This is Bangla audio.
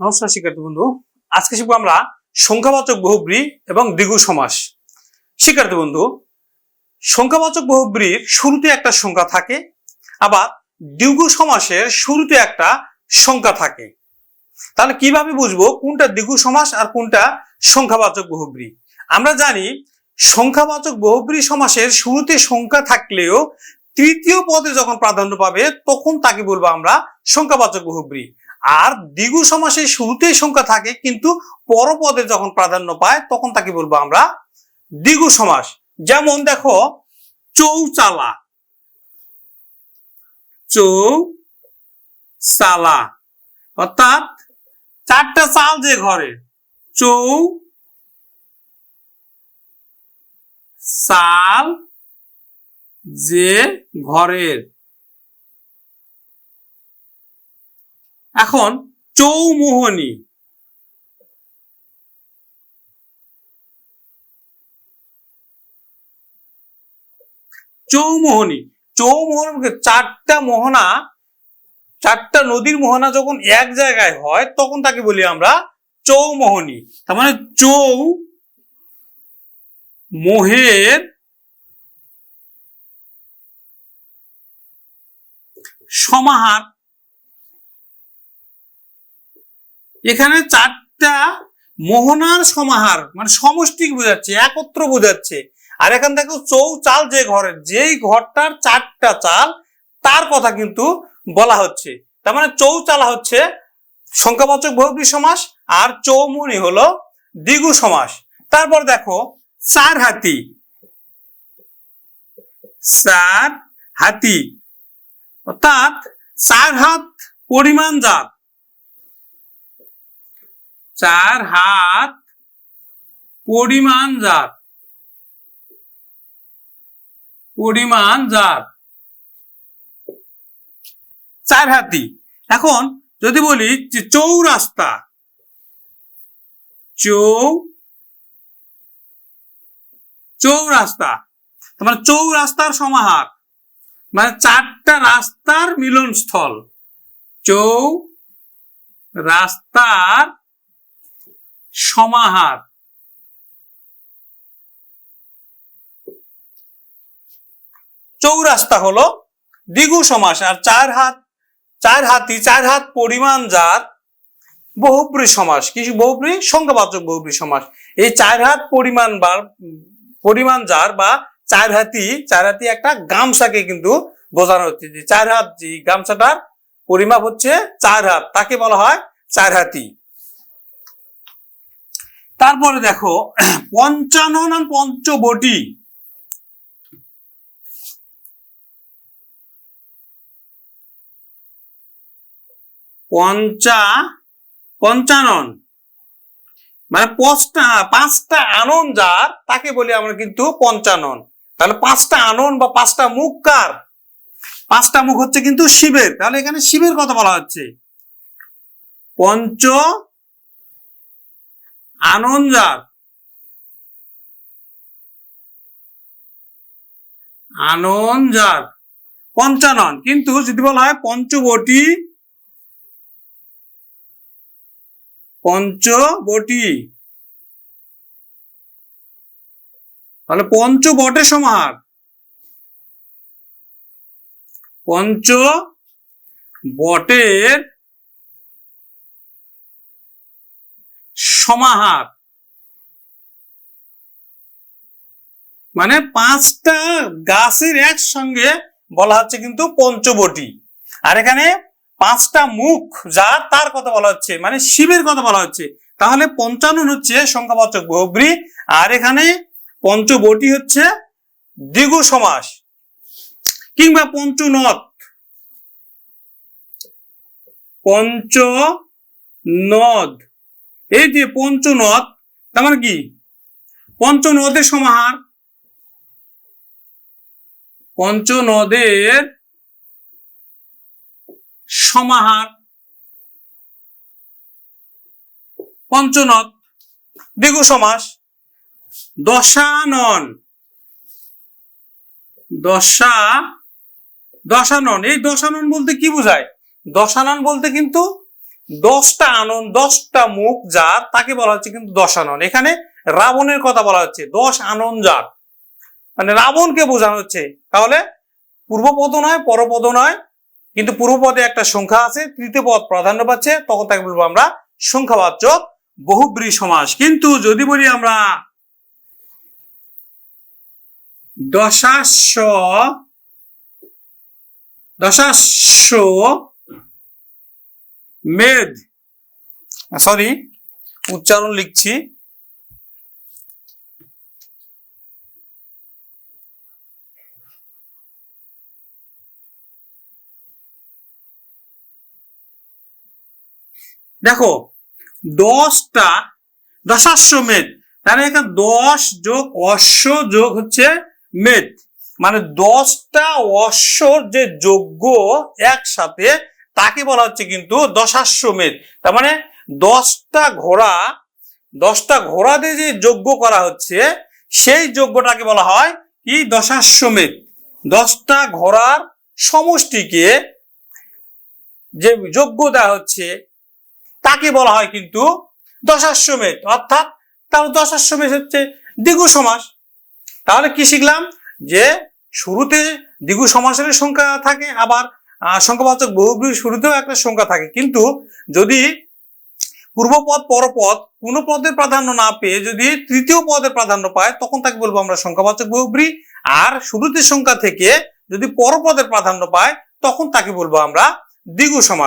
নমস্কার শিক্ষার্থী বন্ধু। আজকে শিখব আমরা সংখ্যাবাচক বহুব্রী এবং দ্বিগু সমাস। শিক্ষার্থী বন্ধু, সংখ্যাবাচক বহুব্রীর শুরুতে একটা সংখ্যা থাকে, আবার দ্বিগু সমাসের শুরুতে একটা সংখ্যা থাকে। তাহলে কীভাবে বুঝব কোনটা দ্বিগু সমাস আর কোনটা সংখ্যাবাচক বহুব্রী? আমরা জানি সংখ্যাবাচক বহুব্রী সমাসের শুরুতে সংখ্যা থাকলেও তৃতীয় পদে যখন প্রাধান্য পাবে, তখন তাকে বলব আমরা সংখ্যাবাচক বহুব্রী। আর দ্বিগু সমাসের শুরুতেই সংখ্যা থাকে, কিন্তু পরপদে যখন প্রাধান্য পায়, তখন তাকে বলব আমরা দ্বিগু সমাস। যেমন দেখো, চৌচালা। চৌ চালা অর্থাৎ চারটা চাল যে ঘরে চৌ চাল যে ঘরের। এখন চৌমোহনী। চৌমোহনী। চৌমোহনী চারটা মোহনা, চারটা নদীর মোহনা যখন এক জায়গায় হয়, তখন তাকে বলি আমরা চৌমোহনী। তার মানে চৌ মোহের সমাহার। এখানে চারটা মোহনার সমাহার মানে সমষ্টি বোঝাচ্ছে? একত্র বোঝাচ্ছে। আর এখান দেখো চৌ চাল যে ঘরের, যেই ঘরটার চারটা চাল, তার কথা কিন্তু বলা হচ্ছে। তার মানে চৌচালা হচ্ছে সংখ্যাবাচক বহুব্রী সমাস, আর চৌমুনি হলো দ্বিগু সমাস। তারপর দেখো, চার হাতি। চার হাতি। অর্থাৎ চার হাত পরিমাণ জাত। চার হাত পরিমাণ জাত। পরিমাণ জাত। চার হাতি। এখন যদি বলি চৌরাস্তা, চৌ চৌরাস্তা মানে চৌরাস্তার সমাহার মানে চারটা রাস্তার মিলনস্থল। চৌ রাস্তার সমাহার। চৌরাস্তা হলো দ্বিগু সমাস, আর চার হাত, চার হাতি, চার হাত পরিমাণ যার বহুব্রী সমাস। কিছু বহুব্রী? সংখ্যাবাচক বহুব্রী সমাস। এই চার হাত পরিমাণ বার পরিমাণ যার বা চার হাতি চার হাতি একটা গামছাকে কিন্তু বোঝানো হচ্ছে যে চার হাত যে গামছাটার পরিমাপ হচ্ছে চার হাত, তাকে বলা হয় চার হাতি। তারপরে দেখো, পঞ্চানন আর পঞ্চবটি? পঞ্চা, পঞ্চানন। মানে পাঁচটা পাঁচটা আনন যার, তাকে বলি আমরা কিন্তু পঞ্চানন। তাহলে পাঁচটা আনন বা পাঁচটা মুখ কার? পাঁচটা মুখ হচ্ছে কিন্তু শিবের। তাহলে এখানে শিবের কথা বলা হচ্ছে। পঞ্চ আনন্দার। আনন্দার। পঞ্চানন। কিন্তু যদি বলা হয় পঞ্চবটি পঞ্চবটি। তাহলে পঞ্চবটের সমাহার পঞ্চ বটের সমাহার। মানে পাঁচটা গাছের একসঙ্গে বলা হচ্ছে কিন্তু পঞ্চবটি। আর এখানে পাঁচটা মুখ, যা তার কথা বলা হচ্ছে মানে শিবের কথা বলা হচ্ছে। তাহলে পঞ্চানন হচ্ছে সংখ্যাবাচক বহুব্রী আর এখানে পঞ্চবটি হচ্ছে দ্বিগু সমাস কিংবা পঞ্চনদ। পঞ্চ নদ এই যে পঞ্চনদ, তার মানে কি? পঞ্চনদের সমাহার। পঞ্চনদের সমাহার। পঞ্চনদ দ্বিগু সমাস। দশানন। দশা, দশানন। এই দশানন বলতে কি বোঝায়? দশানন বলতে কিন্তু দশটা আনন, দশটা মুখ যার, তাকে বলা হচ্ছে কিন্তু দশ আনন। এখানে রাবণের কথা বলা হচ্ছে, দশ আনন যার। মানে রাবণকে বোঝানো হচ্ছে। তাহলে পূর্বপদ নয়, পরপদ নয়, কিন্তু পূর্বপদে একটা সংখ্যা আছে তৃতীয় পদ প্রাধান্য পাচ্ছে, তখন তাকে বলব আমরা সংখ্যাবাচক বহুব্রী সমাস। কিন্তু যদি বলি আমরা দশাস্য দশাস্য মেদ। সরি উচ্চারণ লিখছি। দেখো, দশটা, দশাশ্ব মেদ। তাহলে এখানে দশ যোগ অশ্ব যোগ হচ্ছে মেদ। মানে দশটা অশ্বর যে যোগ্য একসাথে তাকে বলা হচ্ছে কিন্তু দশাশ্ব মেদ তার মানে দশটা ঘোড়া দশটা ঘোড়া দিয়ে যে যজ্ঞ করা হচ্ছে, সেই যজ্ঞটাকে বলা হয় কি? দশাশ্বমেধ। দশটা ঘোড়ার সমষ্টিকে যে যজ্ঞ দেওয়া হচ্ছে, তাকে বলা হয় কিন্তু দশাশ্বমেধ। অর্থাৎ তাহলে দশাশ্বমেধ হচ্ছে দ্বিগু সমাস। তাহলে কি শিখলাম? যে শুরুতে দ্বিগু সমাসের সংখ্যা থাকে, আবার সংখ্যাবাচক বহুব্রী শুরুতেও একটা সংখ্যা থাকে। কিন্তু যদি পূর্বপদ, পরপদ কোনো পদের প্রাধান্য না পেয়ে যদি তৃতীয় পদের প্রাধান্য পায়, তখন তাকে বলব আমরা সংখ্যাবাচক বহুব্রী আর শুরুতে সংখ্যা থেকে যদি পরপদের প্রাধান্য পায়, তখন তাকে বলব আমরা দ্বিগু সমাস।